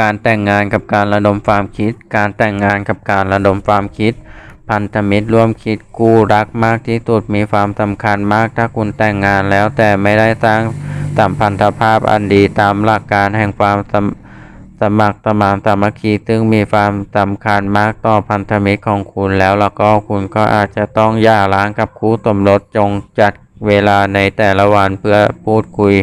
การแต่งงานกับการระดมความคิด การแต่งงานกับการระดมความคิด พันธมิตรร่วมคิดคู่รักมากที่สุดมีความสำคัญมากถ้าคุณแต่งงานแล้วแต่ไม่ได้สร้างสัมพันธภาพอันดีตามหลักการแห่งความสมสมัครสมานสามัคคีซึ่งมีความสำคัญมากต่อพันธมิตรของคุณแล้วแล้วก็คุณก็อาจจะต้องหย่าร้างกับคู่สมรสจงจัด เวลาในแต่ละวันเพื่อพูดคุย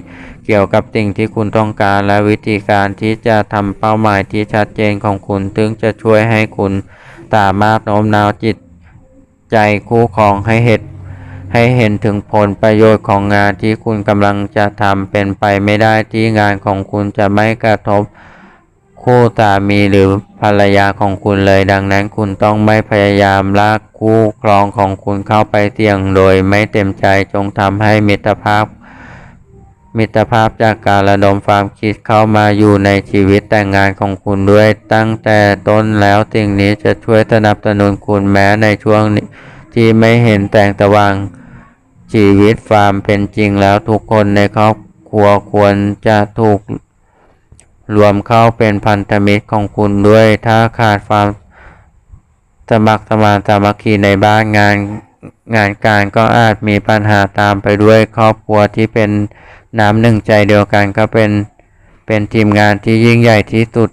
เกี่ยวกับสิ่งที่คุณต้องการและวิธีการที่จะทำเป้าหมายที่ชัดเจนของคุณซึ่งจะช่วยให้คุณสามารถโน้มน้าวจิตใจคู่ครองให้เห็นให้เห็นถึงผลประโยชน์ของงานที่คุณกำลังจะทำเป็นไปไม่ได้ที่งานของคุณจะไม่กระทบ คู่สามีหรือภรรยาของคุณเลย ดังนั้นคุณต้องไม่พยายามลากคู่ครองของคุณเข้าไปเสี่ยงโดยไม่เต็มใจจงทำให้มิตรภาพ มิตรภาพจากการระดมความคิดเข้ามาอยู่ในชีวิตแต่งงานของคุณด้วยตั้งแต่ต้นแล้วสิ่งนี้จะช่วยสนับสนุนคุณแม้ในช่วงที่ไม่เห็นแสงสว่างชีวิตความเป็นจริงแล้วทุกคนในครอบครัวควรจะถูก รวมเข้าเป็นพันธมิตรของคุณด้วย ถ้าขาดความสมัครสมานสามัคคีในบ้านงานงานการก็อาจมีปัญหาตามไปด้วยครอบครัวที่เป็นน้ำหนึ่งใจเดียวกันก็เป็นเป็นทีมงานที่ยิ่งใหญ่ที่สุด